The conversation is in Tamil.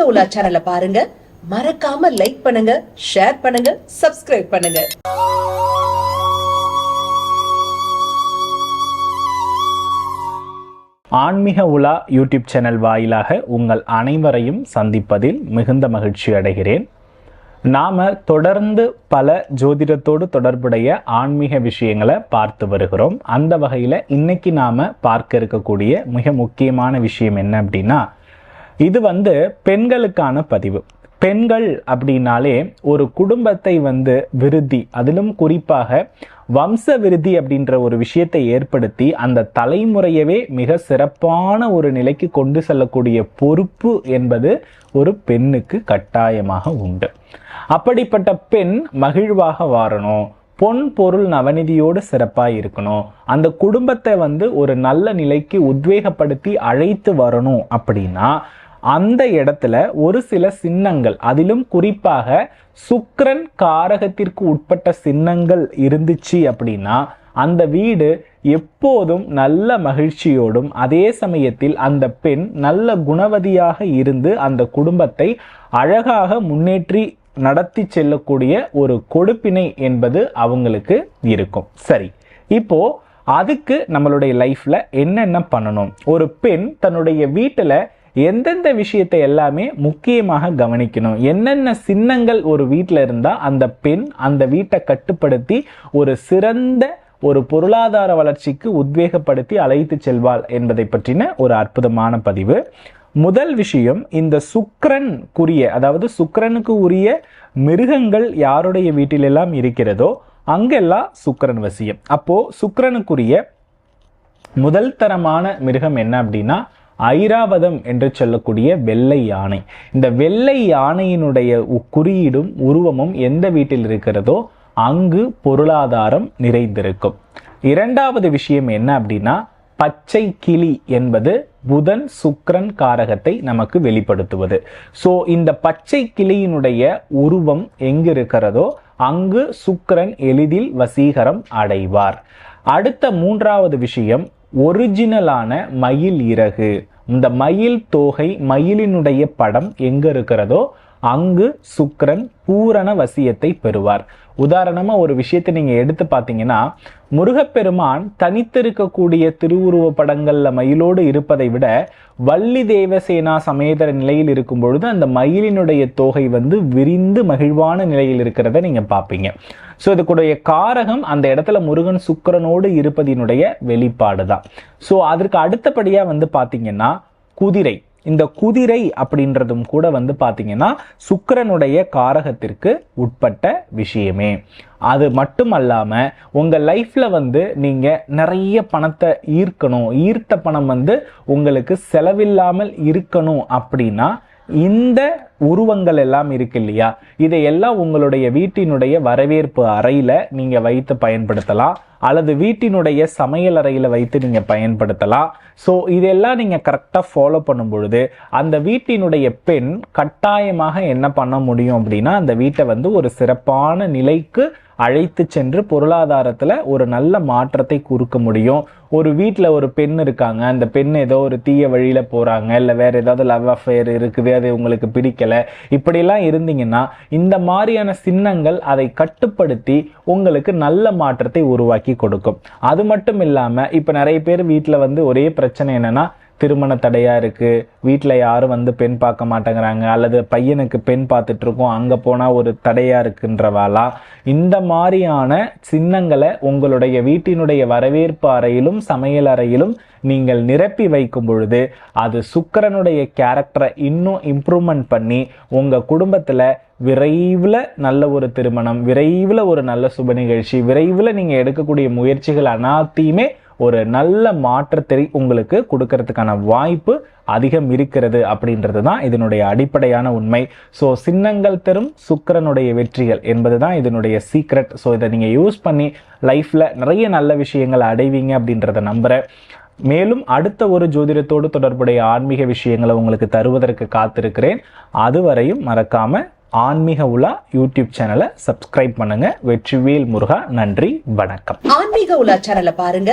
ஆன்மீக உலா சேனலை பாருங்க. மறக்காம லைக் பண்ணுங்க ஷேர் பண்ணுங்க சப்ஸ்கிரைப் பண்ணுங்க. ஆன்மீக உலா யூடியூப் சேனல் வாயிலாக உங்கள் அனைவரையும் சந்திப்பதில் மிகுந்த மகிழ்ச்சி அடைகிறேன். நாம தொடர்ந்து பல ஜோதிடத்தோடு தொடர்புடைய ஆன்மீக விஷயங்களை பார்த்து வருகிறோம். அந்த வகையில் இன்னைக்கு நாம பார்க்க இருக்கக்கூடிய மிக முக்கியமான விஷயம் என்ன அப்படின்னா இது வந்து பெண்களுக்கான பதிவு. பெண்கள் அப்படின்னாலே ஒரு குடும்பத்தை வந்து விருத்தி அதிலும் குறிப்பாக வம்ச விருத்தி அப்படின்ற ஒரு விஷயத்தை ஏற்படுத்தி அந்த தலைமுறையவே மிக சிறப்பான ஒரு நிலைக்கு கொண்டு செல்லக்கூடிய பொறுப்பு என்பது ஒரு பெண்ணுக்கு கட்டாயமாக உண்டு. அப்படிப்பட்ட பெண் மகிழ்வாக வாரணும் பொன் பொருள் நவநிதியோடு சிறப்பாக இருக்கணும் அந்த குடும்பத்தை வந்து ஒரு நல்ல நிலைக்கு உத்வேகப்படுத்தி அழைத்து வரணும் அப்படின்னா அந்த இடத்துல ஒரு சில சின்னங்கள் அதிலும் குறிப்பாக சுக்கரன் காரகத்திற்கு உட்பட்ட சின்னங்கள் இருந்துச்சு அப்படின்னா அந்த வீடு எப்போதும் நல்ல மகிழ்ச்சியோடும் அதே சமயத்தில் அந்த பெண் நல்ல குணவதியாக இருந்து அந்த குடும்பத்தை அழகாக முன்னேற்றி நடத்தி செல்லக்கூடிய ஒரு கொடுப்பினை என்பது அவங்களுக்கு இருக்கும். சரி இப்போ அதுக்கு நம்மளுடைய லைஃப்ல என்னென்ன பண்ணணும்? ஒரு பெண் தன்னுடைய வீட்டுல எந்தெந்த விஷயத்தை எல்லாமே முக்கியமாக கவனிக்கணும். என்னென்ன சின்னங்கள் ஒரு வீட்டில் இருந்தால் அந்த பெண் அந்த வீட்டை கட்டுப்படுத்தி ஒரு சிறந்த ஒரு பொருளாதார வளர்ச்சிக்கு உத்வேகப்படுத்தி அழைத்து செல்வாள் என்பதை பற்றின ஒரு அற்புதமான பதிவு. முதல் விஷயம் இந்த சுக்கரனுக்குரிய அதாவது சுக்கரனுக்கு உரிய மிருகங்கள் யாருடைய வீட்டிலெல்லாம் இருக்கிறதோ அங்கெல்லாம் சுக்கரன் வசியம். அப்போ சுக்கரனுக்குரிய முதல் தரமான மிருகம் என்ன அப்படின்னா ஐராவதம் என்று சொல்லக்கூடிய வெள்ளை யானை. இந்த வெள்ளை யானையினுடைய குறியீடும் உருவமும் எந்த வீட்டில் இருக்கிறதோ அங்கு பொருளாதாரம் நிறைந்திருக்கும். இரண்டாவது விஷயம் என்ன அப்படின்னா பச்சை கிளி என்பது புதன் சுக்ரன் காரகத்தை நமக்கு வெளிப்படுத்துவது. ஸோ இந்த பச்சை கிளியினுடைய உருவம் எங்கு இருக்கிறதோ அங்கு சுக்ரன் எளிதில் வசீகரம் அடைவார். அடுத்த மூன்றாவது விஷயம் ஒரிஜினலான மயில் இறகு. இந்த மயில் தோகை மயிலினுடைய படம் எங்க இருக்கிறதோ அங்கு சுக்கரன் பூரண வசியத்தை பெறுவார். உதாரணமா ஒரு விஷயத்தை நீங்க எடுத்து பார்த்தீங்கன்னா முருகப்பெருமான் தனித்திருக்கக்கூடிய திருவுருவ படங்கள்ல மயிலோடு இருப்பதை விட வள்ளி தேவசேனா சமேதர நிலையில் இருக்கும் பொழுது அந்த மயிலினுடைய தோகை வந்து விரிந்து மகிழ்வான நிலையில் இருக்கிறத நீங்க பார்ப்பீங்க. ஸோ இதுக்குடைய காரகம் அந்த இடத்துல முருகன் சுக்கரனோடு இருப்பதினுடைய வெளிப்பாடு தான் ஸோ அதற்கு அடுத்தபடியாக வந்து பார்த்தீங்கன்னா குதிரை. இந்த குதிரை அப்படின்றதும் கூட வந்து பார்த்தீங்கன்னா சுக்கரனுடைய காரகத்திற்கு உட்பட்ட விஷயமே. அது மட்டும் அல்லாமல் உங்கள் லைஃப்பில் வந்து நீங்கள் நிறைய பணத்தை ஈர்க்கணும். ஈர்த்த பணம் வந்து உங்களுக்கு செலவில்லாமல் இருக்கணும் அப்படின்னா இந்த உருவங்கள் எல்லாம் இருக்கு இல்லையா? இதையெல்லாம் உங்களுடைய வீட்டினுடைய வரவேற்பு அறையில நீங்க வைத்து பயன்படுத்தலாம். அல்லது வீட்டினுடைய சமையல் அறையில வைத்து நீங்க பயன்படுத்தலாம். ஸோ இதெல்லாம் நீங்க கரெக்டாக ஃபாலோ பண்ணும் பொழுது அந்த வீட்டினுடைய பெண் கட்டாயமாக என்ன பண்ண முடியும் அப்படின்னா அந்த வீட்டை வந்து ஒரு சிறப்பான நிலைக்கு அழைத்து சென்று பொருளாதாரத்தில் ஒரு நல்ல மாற்றத்தை கொடுக்க முடியும். ஒரு வீட்டில் ஒரு பெண் இருக்காங்க. அந்த பெண் ஏதோ ஒரு தீய வழியில் போகிறாங்க இல்லை வேற ஏதாவது லவ் அஃபேர் இருக்குது. அது உங்களுக்கு பிடிக்கல. இப்படிலாம் இருந்தீங்கன்னா இந்த மாதிரியான சின்னங்கள் அதை கட்டுப்படுத்தி உங்களுக்கு நல்ல மாற்றத்தை உருவாக்கி கொடுக்கும். அது மட்டும் இல்லாமல் இப்போ நிறைய பேர் வீட்டில் வந்து ஒரே பிரச்சனை என்னன்னா திருமண தடையாக இருக்குது வீட்டில் யாரும் வந்து பெண் பார்க்க மாட்டேங்கிறாங்க. அல்லது பையனுக்கு பெண் பார்த்துட்ருக்கோம் அங்கே போனால் ஒரு தடையாக இருக்குன்றவாளா? இந்த மாதிரியான சின்னங்களை உங்களுடைய வீட்டினுடைய வரவேற்பு அறையிலும் சமையல் அறையிலும் நீங்கள் நிரப்பி வைக்கும் பொழுது அது சுக்கரனுடைய கேரக்டரை இன்னும் இம்ப்ரூவ்மெண்ட் பண்ணி உங்கள் குடும்பத்தில் விரைவில் நல்ல ஒரு திருமணம் விரைவில் ஒரு நல்ல சுப நிகழ்ச்சி விரைவில் நீங்கள் எடுக்கக்கூடிய முயற்சிகள் அனாத்தையுமே ஒரு நல்ல மாற்றத்தை உங்களுக்கு கொடுக்கறதுக்கான வாய்ப்பு அதிகம் இருக்கிறது அப்படின்றது தான் இதனுடைய அடிப்படையான உண்மை. ஸோ சின்னங்கள் தரும் சுக்கரனுடைய வெற்றிகள் என்பது தான் இதனுடைய சீக்ரெட் ஸோ இதை நீங்கள் யூஸ் பண்ணி லைஃப்பில் நிறைய நல்ல விஷயங்களை அடைவீங்க அப்படின்றத நம்புகிறேன் மேலும் அடுத்த ஒரு ஜோதிடத்தோடு தொடர்புடைய ஆன்மீக விஷயங்களை உங்களுக்கு தருவதற்கு காத்திருக்கிறேன். அதுவரையும் மறக்காமல் ஆன்மீக உலா யூடியூப் சேனலை சப்ஸ்கிரைப் பண்ணுங்க. வெற்றிவேல் முருகா நன்றி வணக்கம். ஆன்மீக உலா சேனலை பாருங்க.